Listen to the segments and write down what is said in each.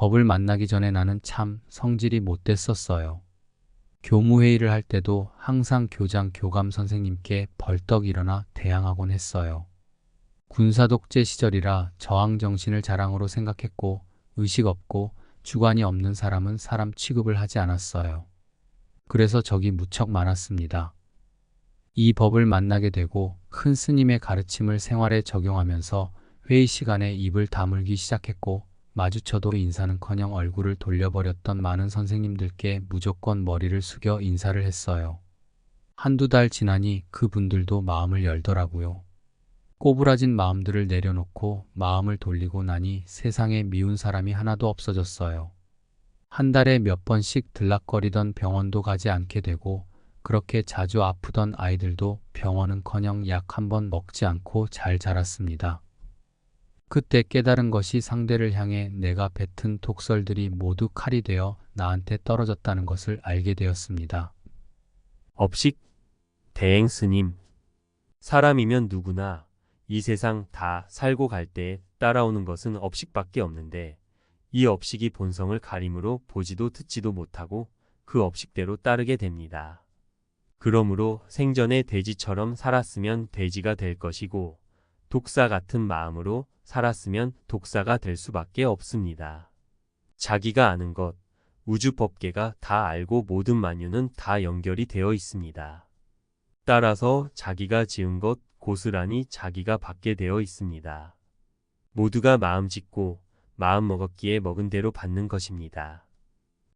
법을 만나기 전에 나는 참 성질이 못됐었어요. 교무회의를 할 때도 항상 교장 교감 선생님께 벌떡 일어나 대항하곤 했어요. 군사독재 시절이라 저항 정신을 자랑으로 생각했고 의식 없고 주관이 없는 사람은 사람 취급을 하지 않았어요. 그래서 적이 무척 많았습니다. 이 법을 만나게 되고 큰 스님의 가르침을 생활에 적용하면서 회의 시간에 입을 다물기 시작했고 마주쳐도 인사는커녕 얼굴을 돌려버렸던 많은 선생님들께 무조건 머리를 숙여 인사를 했어요. 한두 달 지나니 그분들도 마음을 열더라고요. 꼬부라진 마음들을 내려놓고 마음을 돌리고 나니 세상에 미운 사람이 하나도 없어졌어요. 한 달에 몇 번씩 들락거리던 병원도 가지 않게 되고 그렇게 자주 아프던 아이들도 병원은커녕 약 한 번 먹지 않고 잘 자랐습니다. 그때 깨달은 것이 상대를 향해 내가 뱉은 독설들이 모두 칼이 되어 나한테 떨어졌다는 것을 알게 되었습니다. 업식 대행 스님 사람이면 누구나 이 세상 다 살고 갈 때 따라오는 것은 업식밖에 없는데 이 업식이 본성을 가림으로 보지도 듣지도 못하고 그 업식대로 따르게 됩니다. 그러므로 생전에 돼지처럼 살았으면 돼지가 될 것이고 독사 같은 마음으로 살았으면 독사가 될 수밖에 없습니다. 자기가 아는 것, 우주 법계가 다 알고 모든 만유는 다 연결이 되어 있습니다. 따라서 자기가 지은 것 고스란히 자기가 받게 되어 있습니다. 모두가 마음 짓고 마음 먹었기에 먹은 대로 받는 것입니다.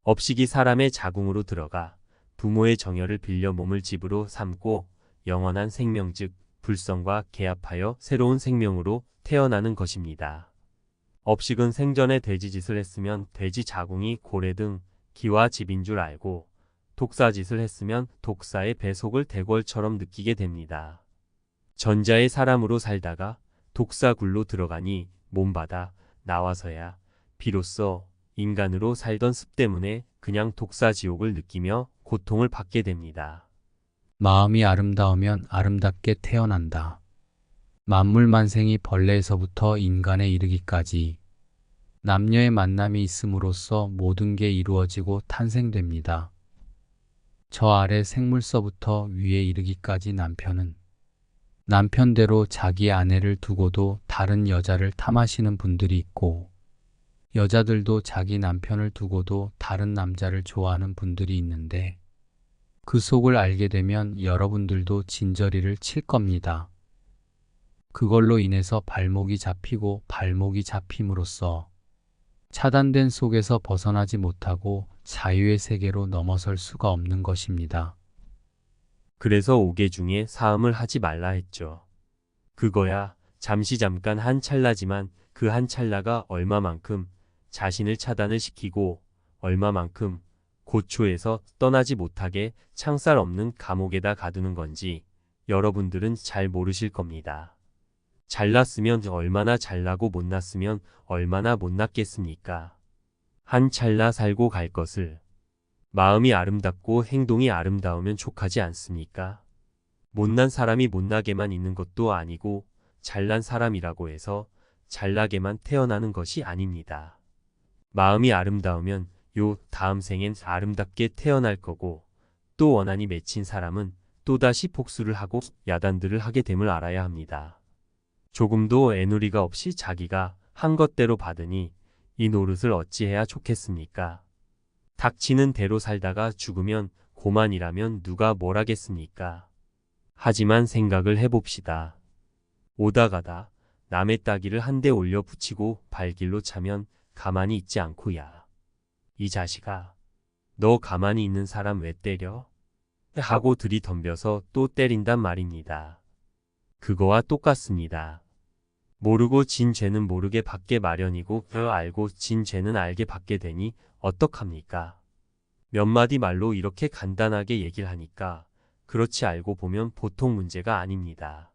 업식이 사람의 자궁으로 들어가 부모의 정열을 빌려 몸을 집으로 삼고 영원한 생명 즉 불성과 개합하여 새로운 생명으로 태어나는 것입니다. 업식은 생전에 돼지짓을 했으면 돼지 자궁이 고래 등 기와 집인 줄 알고 독사짓을 했으면 독사의 배속을 대궐처럼 느끼게 됩니다. 전자의 사람으로 살다가 독사굴로 들어가니 몸받아 나와서야 비로소 인간으로 살던 습 때문에 그냥 독사지옥을 느끼며 고통을 받게 됩니다. 마음이 아름다우면 아름답게 태어난다. 만물 만생이 벌레에서부터 인간에 이르기까지 남녀의 만남이 있음으로써 모든 게 이루어지고 탄생됩니다. 저 아래 생물서부터 위에 이르기까지 남편은 남편대로 자기 아내를 두고도 다른 여자를 탐하시는 분들이 있고 여자들도 자기 남편을 두고도 다른 남자를 좋아하는 분들이 있는데 그 속을 알게 되면 여러분들도 진저리를 칠 겁니다. 그걸로 인해서 발목이 잡히고 발목이 잡힘으로써 차단된 속에서 벗어나지 못하고 자유의 세계로 넘어설 수가 없는 것입니다. 그래서 오개 중에 사음을 하지 말라 했죠. 그거야 잠시 잠깐 한 찰나지만 그 한 찰나가 얼마만큼 자신을 차단을 시키고 얼마만큼 고초에서 떠나지 못하게 창살 없는 감옥에다 가두는 건지 여러분들은 잘 모르실 겁니다. 잘났으면 얼마나 잘나고 못났으면 얼마나 못났겠습니까? 한 찰나 살고 갈 것을 마음이 아름답고 행동이 아름다우면 족하지 않습니까? 못난 사람이 못나게만 있는 것도 아니고 잘난 사람이라고 해서 잘나게만 태어나는 것이 아닙니다. 마음이 아름다우면 요 다음 생엔 아름답게 태어날 거고 또 원한이 맺힌 사람은 또다시 복수를 하고 야단들을 하게 됨을 알아야 합니다. 조금도 애누리가 없이 자기가 한 것대로 받으니 이 노릇을 어찌해야 좋겠습니까? 닥치는 대로 살다가 죽으면 고만이라면 누가 뭘 하겠습니까? 하지만 생각을 해봅시다. 오다 가다 남의 따기를 한 대 올려 붙이고 발길로 차면 가만히 있지 않고야. 이 자식아, 너 가만히 있는 사람 왜 때려? 하고 들이덤벼서 또 때린단 말입니다. 그거와 똑같습니다. 모르고 진 죄는 모르게 받게 마련이고 그 알고 진 죄는 알게 받게 되니 어떡합니까? 몇 마디 말로 이렇게 간단하게 얘기를 하니까 그렇지 알고 보면 보통 문제가 아닙니다.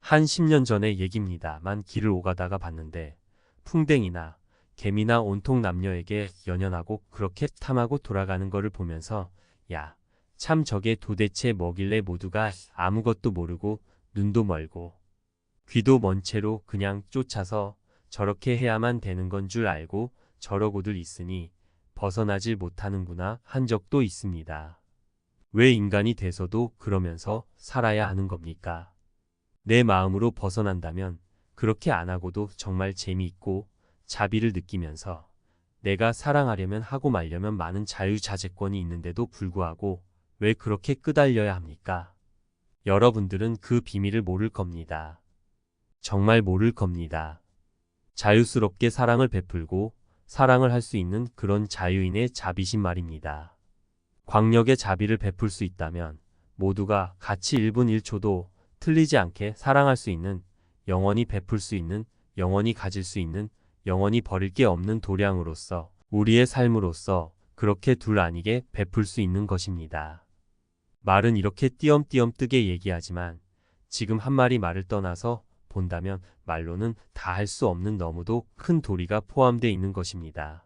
한 10년 전의 얘기입니다만 길을 오가다가 봤는데 풍뎅이나 개미나 온통 남녀에게 연연하고 그렇게 탐하고 돌아가는 거를 보면서 야, 참 저게 도대체 뭐길래 모두가 아무것도 모르고 눈도 멀고 귀도 먼 채로 그냥 쫓아서 저렇게 해야만 되는 건 줄 알고 저러고들 있으니 벗어나질 못하는구나 한 적도 있습니다. 왜 인간이 돼서도 그러면서 살아야 하는 겁니까? 내 마음으로 벗어난다면 그렇게 안 하고도 정말 재미있고 자비를 느끼면서 내가 사랑하려면 하고 말려면 많은 자유자재권이 있는데도 불구하고 왜 그렇게 끄달려야 합니까? 여러분들은 그 비밀을 모를 겁니다. 정말 모를 겁니다. 자유스럽게 사랑을 베풀고 사랑을 할 수 있는 그런 자유인의 자비심 말입니다. 광력의 자비를 베풀 수 있다면 모두가 같이 1분 1초도 틀리지 않게 사랑할 수 있는 영원히 베풀 수 있는 영원히 가질 수 있는 영원히 버릴 게 없는 도량으로서 우리의 삶으로서 그렇게 둘 아니게 베풀 수 있는 것입니다. 말은 이렇게 띄엄띄엄 뜨게 얘기하지만 지금 한 마리 말을 떠나서 본다면 말로는 다 할 수 없는 너무도 큰 도리가 포함되어 있는 것입니다.